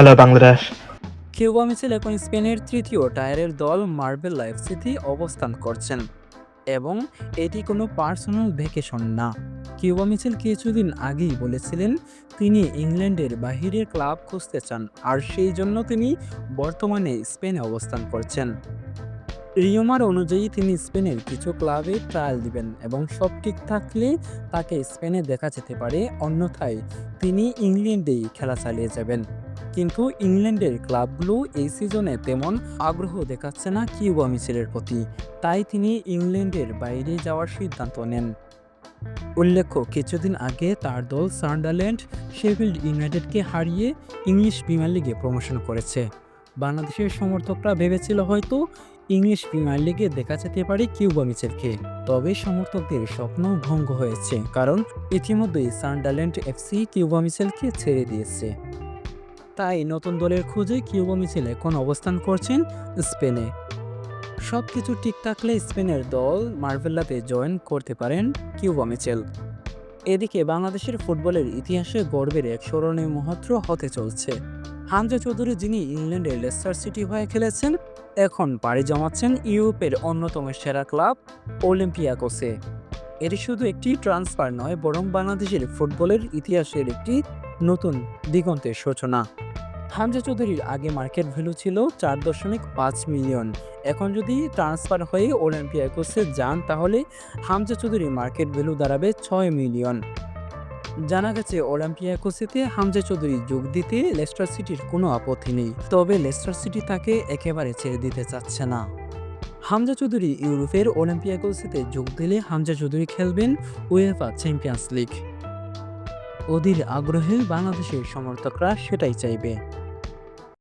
Hello, Bangladesh. Cuba মিছিল এখন স্পেনের তৃতীয় টায়ারের দল মার্বেল লাইফ সিটি অবস্থান করছেন এবং এটি কোনো পার্সোনাল ভ্যাকেশন না। কিউবা মিছিল কিছুদিন আগেই বলেছিলেন তিনি ইংল্যান্ডের বাহিরের ক্লাব খুঁজতে চান আর সেই জন্য তিনি বর্তমানে স্পেনে অবস্থান করছেন। রিওমার অনুযায়ী তিনি স্পেনের কিছু ক্লাবে ট্রায়াল দিবেন এবং সব ঠিক থাকলে তাকে স্পেনে দেখা যেতে পারে অন্যথায় তিনি ইংল্যান্ডেই খেলা চালিয়ে যাবেন। কিন্তু ইংল্যান্ডের ক্লাবগুলো এই সিজনে তেমন আগ্রহ দেখাচ্ছে না কিউবা মিছিলের প্রতি। তাই তিনি ইংল্যান্ডের বাইরে যাওয়ার সিদ্ধান্ত নেন। উল্লেখ্য, কিছুদিন আগে তার দল সান্ডারল্যান্ড শেফিল্ড ইউনাইটেডকে হারিয়ে ইংলিশ প্রিমিয়ার লিগে প্রমোশন করেছে। বাংলাদেশের সমর্থকরা ভেবেছিল হয়তো ইংলিশ প্রিমিয়ার লিগে দেখা যেতে পারে কিউবা মিচেলকে তবে সমর্থকদের স্বপ্ন ভঙ্গ হয়েছে, কারণ ইতিমধ্যেই সান্ডারল্যান্ড এফসি কিউবা মিচেলকে ছেড়ে দিয়েছে। তাই নতুন দলের খোঁজে কিউবা মিছিল এখন অবস্থান করছেন স্পেনে। সব কিছু ঠিক থাকলে স্পেনের দল মার্ভেল্লাতে জয়েন করতে পারেন কিউবা মিচেল। এদিকে বাংলাদেশের ফুটবলের ইতিহাসে গর্বের এক স্মরণীয় মুহূর্ত হতে চলছে। হামজা চৌধুরী যিনি ইংল্যান্ডের লেস্টার সিটি হয়ে খেলেছেন, এখন পাড়ি জমাচ্ছেন ইউরোপের অন্যতম সেরা ক্লাব অলিম্পিয়াকোসে। এটি শুধু একটি ট্রান্সফার নয়, বরং বাংলাদেশের ফুটবলের ইতিহাসের একটি নতুন দিগন্তের সূচনা। হামজা চৌধুরীর আগে মার্কেট ভ্যালু ছিল চার দশমিক পাঁচ মিলিয়ন। এখন যদি ট্রান্সফার হয়ে অলিম্পিয়াকোসে যান, তাহলে হামজা চৌধুরীর মার্কেট ভ্যালু দাঁড়াবে ছয় মিলিয়ন। জানা গেছে অলিম্পিয়াকোসেতে হামজা চৌধুরী যোগ দিতে লেস্টার সিটির কোনো আপত্তি নেই। তবে লেস্টার সিটি তাকে একেবারে ছেড়ে দিতে চাচ্ছে না। হামজা চৌধুরী ইউরোপের অলিম্পিয়াকোসেতে যোগ দিলে হামজা চৌধুরী খেলবেন উয়েফা চ্যাম্পিয়ন্স লিগ। অধীর আগ্রহে বাংলাদেশের সমর্থকরা সেটাই চাইবে।